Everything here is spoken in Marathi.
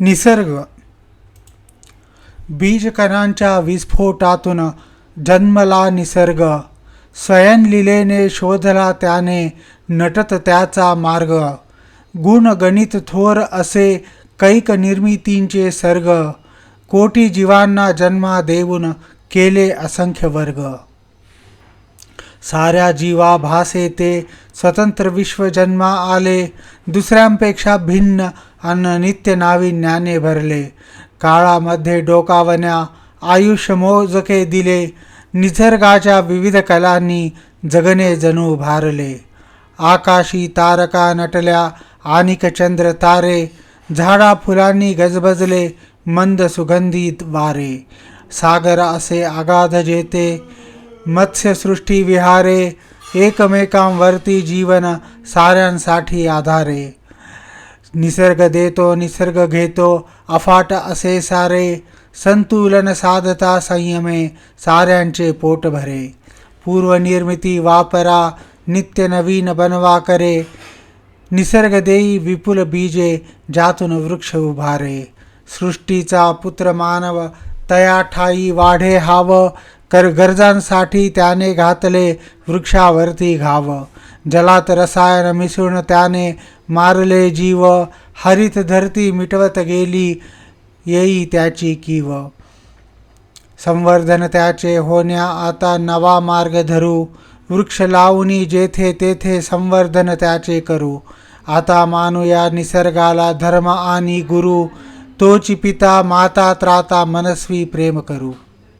निसर्ग. बीजकणांच्या विस्फोटातून जन्मला निसर्ग. स्वयंलिलेने शोधला त्याने नटत त्याचा मार्ग. गुण गणित थोर असे कैक निर्मितींचे सर्ग. कोटी जीवांना जन्मा देऊन केले असंख्य वर्ग. साऱ्या जीवा भासे ते स्वतंत्र विश्व जन्मा आले. दुसऱ्यांपेक्षा भिन्न अन्न नित्य नाविन्याने भरले. काळामध्ये डोकावण्या आयुष्य मोजके दिले. निसर्गाच्या विविध कलांनी जगणे जणू भारले. आकाशी तारका नटल्या आणिक चंद्र तारे. झाडा फुलांनी गजबजले मंद सुगंधित वारे. सागर असे आगाध जेते मत्स्यसृष्टी विहारे. एकमेकांवरती जीवन साऱ्यांसाठी आधारे. निसर्ग देतो निसर्ग घेतो अफाट असे सारे संतुलन साधता संयमे साऱ्यांचे पोट भरे. पूर्वनिर्मिती वापरा नित्य नवीन बनवा करे. निसर्ग देई विपुल बीजे जातून वृक्ष उभारे. सृष्टीचा पुत्र मानव तया ठाई वाढे हाव. कर गरजांसाठी त्याने घातले वृक्षावरती घाव. जलात रसायन मिसळून त्याने मारले जीव हरित धरती मिटवत गेली येई त्याची कीव संवर्धन त्याचे होण्या आता नवा मार्ग धरू वृक्ष लावणी जेथे तेथे संवर्धन त्याचे करू आता मानूया निसर्गाला धर्म आणि गुरु तोची पिता माता त्राता मनस्वी प्रेम करू